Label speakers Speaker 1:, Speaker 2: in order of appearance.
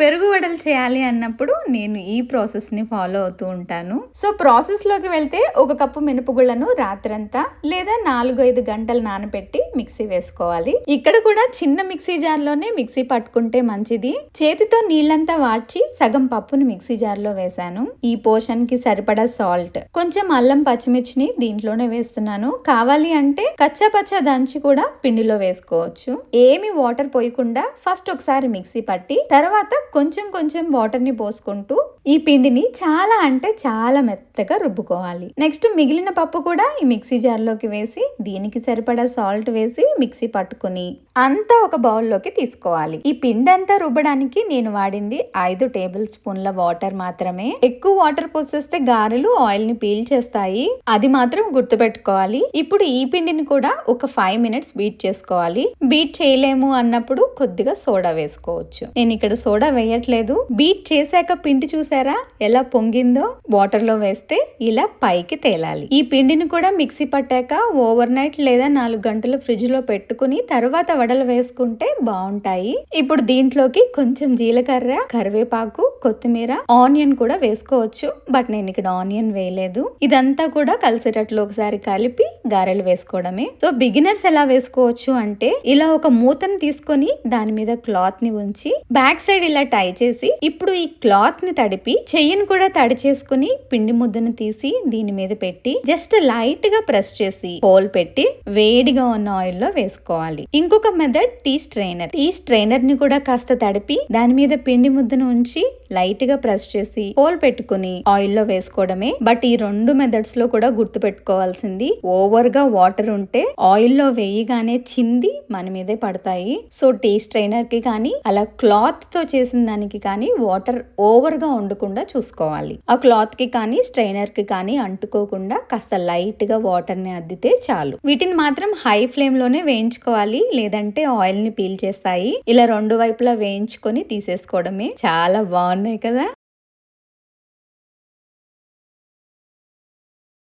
Speaker 1: పెరుగు వడలు చేయాలి అన్నప్పుడు నేను ఈ ప్రాసెస్ని ఫాలో అవుతూ ఉంటాను. సో ప్రాసెస్లోకి వెళ్తే ఒక కప్పు మినపగుళ్ళను రాత్రంతా లేదా నాలుగు ఐదు గంటలు నానబెట్టి మిక్సీ వేసుకోవాలి. ఇక్కడ కూడా చిన్న మిక్సీ జార్లోనే మిక్సీ పట్టుకుంటే మంచిది. చేతితో నీళ్ళంతా వాడ్చి సగం పప్పుని మిక్సీ జార్లో వేశాను. ఈ పోషన్కి సరిపడా సాల్ట్. కొంచెం అల్లం పచ్చిమిర్చిని దీంట్లోనే వేస్తున్నాను. కావాలి అంటే కచ్చా పచ్చా దంచి కూడా పిండిలో వేసుకోవచ్చు. ఏమి వాటర్ పోయకుండా ఫస్ట్ ఒకసారి మిక్సీ పట్టి తర్వాత కొంచెం కొంచెం వాటర్ని పోసుకుంటూ ఈ పిండిని చాలా అంటే చాలా మెత్తగా రుబ్బుకోవాలి. నెక్స్ట్ మిగిలిన పప్పు కూడా ఈ మిక్సీ జార్లోకి వేసి దీనికి సరిపడా సాల్ట్ వేసి మిక్సీ పట్టుకుని అంతా ఒక బౌల్లోకి తీసుకోవాలి. ఈ పిండి అంతా రుబ్బడానికి నేను వాడింది ఐదు టేబుల్ స్పూన్ల వాటర్ మాత్రమే. ఎక్కువ వాటర్ పోసేస్తే గారెలు ఆయిల్ని పీల్ చేస్తాయి. అది మాత్రం గుర్తుపెట్టుకోవాలి. ఇప్పుడు ఈ పిండిని కూడా ఒక ఫైవ్ మినిట్స్ బీట్ చేసుకోవాలి. బీట్ చేయలేము అన్నప్పుడు కొద్దిగా సోడా వేసుకోవచ్చు. నేను ఇక్కడ సోడా వేయట్లేదు. బీట్ చేశాక పిండి చూసి చూసారా? ఎలా పొంగిందో? వాటర్లో వేస్తే ఇలా పైకి తేలాలి. ఈ పిండిని కూడా మిక్సీ పట్టాక ఓవర్ నైట్ లేదా నాలుగు గంటలు ఫ్రిడ్జ్లో పెట్టుకుని తర్వాత వడలు వేసుకుంటే బాగుంటాయి ఇప్పుడు దీంట్లోకి కొంచెం జీలకర్ర కరివేపాకు కొత్తిమీర ఆనియన్ కూడా వేసుకోవచ్చు. బట్ నేను ఇక్కడ ఆనియన్ వేయలేదు. ఇదంతా కూడా కలిసేటట్లు ఒకసారి కలిపి గారెలు వేసుకోవడమే. సో బిగినర్స్ ఎలా వేసుకోవచ్చు అంటే ఇలా ఒక మూతను తీసుకొని దాని మీద క్లాత్ని ఉంచి బ్యాక్ సైడ్ ఇలా టై చేసి ఇప్పుడు ఈ క్లాత్ని కలిపి చెయ్యిని కూడా తడి చేసుకుని పిండి ముద్దను తీసి దీని మీద పెట్టి జస్ట్ లైట్గా ప్రెస్ చేసి హోల్ పెట్టి వేడిగా ఉన్న ఆయిల్లో వేసుకోవాలి. ఇంకొక మెథడ్ టీ స్ట్రైనర్. టీ స్ట్రైనర్ని కూడా కాస్త తడిపి దాని మీద పిండి ముద్దను ఉంచి లైట్గా ప్రెస్ చేసి హోల్ పెట్టుకుని ఆయిల్లో వేసుకోవడమే. బట్ ఈ రెండు మెథడ్స్లో కూడా గుర్తు పెట్టుకోవాల్సింది. ఓవర్గా వాటర్ ఉంటే ఆయిల్లో వేయగానే చింది మన మీదే పడతాయి. సో టీ స్ట్రైనర్కి కానీ అలా క్లాత్తో చేసిన దానికి కానీ వాటర్ ఓవర్గా ఉండకుండా చూసుకోవాలి. ఆ క్లాత్కి కానీ స్ట్రైనర్కి కానీ అంటుకోకుండా కాస్త లైట్గా వాటర్ని అద్దితే చాలు. వీటిని మాత్రం హై ఫ్లేమ్లోనే వేయించుకోవాలి. లేదంటే ఆయిల్ని పీల్ చేస్తాయి. ఇలా రెండు వైపులా వేయించుకొని తీసేసుకోవడమే చాలా బాగున్నాయి కదా!